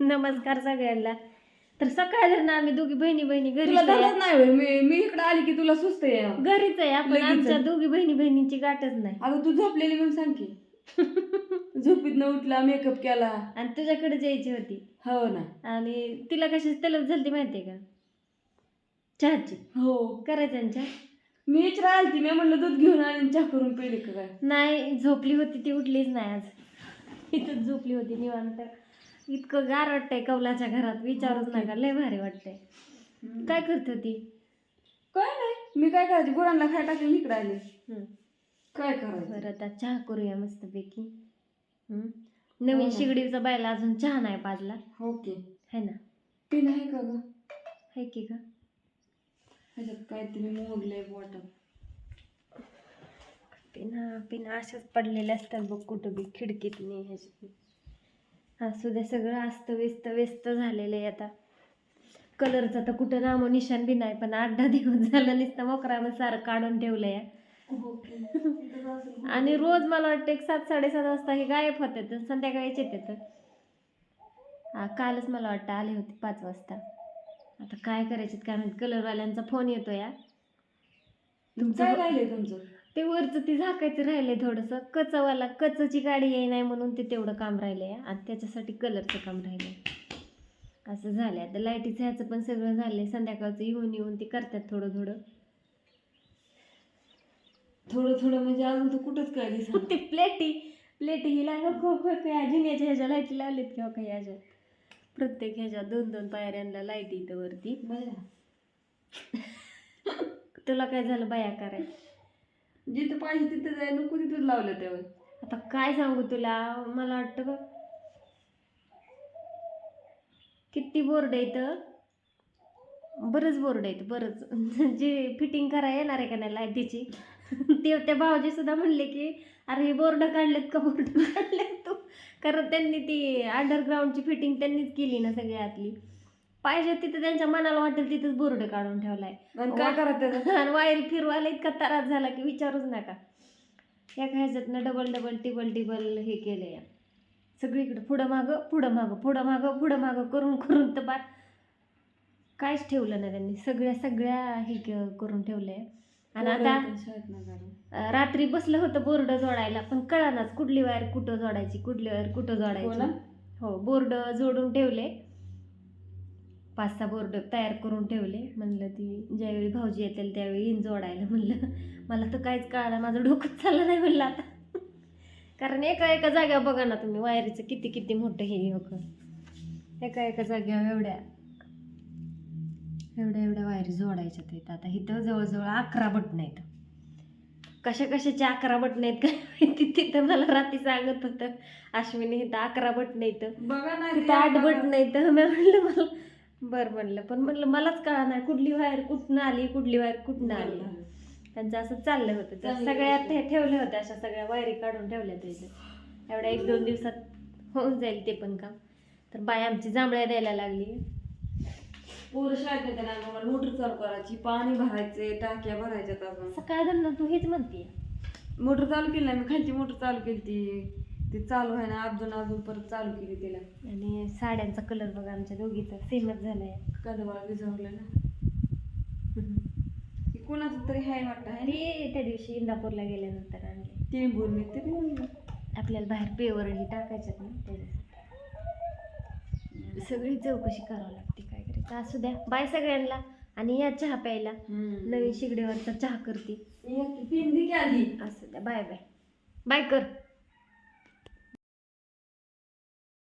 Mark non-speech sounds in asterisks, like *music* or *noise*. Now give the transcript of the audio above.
नमस्कार सगळ्यांना. तर सकाळ जर ना आम्ही दोघी बहिणी बहिणी तुला. धरत नाही होय. मी मी इकडे आली की तुला सुस्त आहे. घरीच आहे. आपण लगेच. आमच्या दोघी बहिणी बहिणींची गाठच नाही. अगं तू झोपलेली म्हणून सांग की. *laughs* झोपीत न उठला मेकअप केला. आणि तुझ्याकडे जायची होती. हो ना. आणि तिला कशी तलब झाली माहितीये का? चहाची. हो. करायचं ना चहा? मी विचारा आलती मी म्हणलं दूध घेऊन आणि चहा करून पिली का काय? नाही झोपली होती ती उठलीच नाही आज. इथंच झोपली होती निवांत. इतकं गार वाटतंय कौलाच्या घरात विचारूच नका लय भारी वाटतंय. काय करत होती काय नाही मी काय करायची गुरांना खाय टाकले इकडे आले. काय करायचं? बरं आता चहा करूया मस्तपैकी. नवीन हो ना. शिगडीचा बायला अजून चहा नाही पाजला. ओके है ना? ते नाही का ग? है की का ह्याच्यात काहीतरी मोडलंय बॉटल. पिना पिना अशाच पडलेल्या असतात बघ कुठं बी खिडकीत नाही ह्याच्यात. असू द्या सगळं अस्त व्यस्त व्यस्त झालेलं आहे आता. कलरचा तर कुठं नामो निशाण बी नाही पण आठ दहा दिवस झालं नुसतं मोकरानं सारं काढून ठेवलंय. आणि रोज मला वाटतं एक सात साडेसात वाजता हे गायब होतात आणि संध्याकाळीच येतात. हा कालच मला वाटतं आले होते पाच वाजता. आता काय करायचे काय माहिती? कलरवाल्यांचा फोन येतो या तुमचं काय तुमचं? ते वरचं ते झाकायचं राहिलंय थोडंसं. कचवाला कचची गाडी येई नाही म्हणून ते तेवढं काम राहिलंय. आणि त्याच्यासाठी कलरचं काम राहिलंय. असं झालंय. आता लाईटीचं ह्याचं पण सगळं झालंय. संध्याकाळचं येऊन येऊन ते करतात थोडं थोडं. थोडं थोडं म्हणजे अजून तर कुठंच काय दिसत *laughs* ते प्लेटी प्लेटी हिला खूप जिन्याच्या ह्याच्या लाईटी लावलीत किंवा काही ह्याच्यात प्रत्येक ह्याच्यात दोन दोन पायऱ्यांना लाइट इथं वरती. *laughs* तुला काय झालं? बाया कराय. जिथं पाहिजे तिथं जाय नको तिथंच लावलं तेव्हा आता काय सांगू तुला? मला वाटतं बघ. किती बोर्ड आहेत बरंच बोर्ड आहेत बरंच. *laughs* जे फिटिंग करा येणार आहे का नाही लाईटीची? *laughs* ते त्या भावजी सुद्धा म्हणले की अरे हे बोर्ड काढलेत का? बोर्ड काढलेत तू? कारण त्यांनी ती अंडरग्राऊंडची फिटिंग त्यांनीच केली ना सगळ्यातली. पाहिजे तिथं त्यांच्या मनाला वाटेल तिथंच बोर्ड काढून ठेवलाय. आणि काय करत त्याचं? *laughs* आणि वायर फिरवायला इतका त्रास झाला की विचारूच नका. या ह्याच्यातनं डबल डबल टिबल टिबल हे केलं या सगळीकडे पुढं मागं पुढं मागं पुढं मागं पुढं मागं करून करून तर बार काहीच ठेवलं नाही त्यांनी. सगळ्या सगळ्या हे क- करून ठेवलंय. आणि आता शाळेत ना काढून. अं, रात्री बसलं होतं बोर्ड जोडायला पण कळानाच कुठली वायर कुठं जोडायची कुठली वायर कुठं हो ना? जोडायची. हो बोर्ड जोडून ठेवले पाच सहा बोर्ड तयार करून ठेवले. म्हणलं ती ज्यावेळी भाऊजी येतील त्यावेळी येईन जोडायला. म्हणलं मला तर काहीच कळलं माझं डोकंच चाललं नाही. म्हणलं आता. कारण एका एका जाग्यावर बघा ना तुम्ही वायरीचं किती किती मोठं हे होतं एका एका जाग्यावर एवढ्या एवढ्या एवढ्या वायरी जोडायच्या आहेत आता इथं जवळजवळ अकरा बटणं आहेत. कशा कशाचे अकरा बटणं आहेत काय माहिती? तिथं मला रात्री सांगत होतं अश्विनी इथं अकरा बटणं आहेत. बघा ना तिथं आठ बटणं आहेत. मी म्हणलं मला बरं म्हणलं. पण म्हणलं मलाच कळा नाही कुठली वायर कुठनं आली कुठली वायर कुठनं आली. त्यांचं असं चाललं होतं. तर चांगली सगळ्यात. हे ठेवल्या होत्या अशा सगळ्या वायरी काढून ठेवल्या तिथे एवढ्या एक दोन दिवसात होऊन जाईल ते पण काम. तर बाय आमची जांभळ्या द्यायला लागली. पोरं शाळेत मोटर चालू करायची पाणी भरायचे टाक्या भरायच्यात अजून. सकाळ तू हेच म्हणते मोटर चालू केली नाही मी खालची मोटर चालू केली ती. ती चालू आहे ना अजून अजून परत चालू केली तिला. आणि साड्यांचा कलर बघा आमच्या दोघीचा सेमच झालाय. कदवाळ विझवलं ना. ती कोणाचं तरी हाय वाटतं आहे ते त्या दिवशी इंदापूरला गेल्यानंतर आणले. ती बोल निघते ती. आपल्याला बाहेर पेवरही टाकायच्यात ना त्याच्यासाठी. सगळी चौकशी करावं लागते काय करायचं. असू द्या बाय सगळ्यांना. आणि या चहा प्यायला. नवीन शिगडीवरचा चहा करते. असू द्या बाय बाय. बाय कर.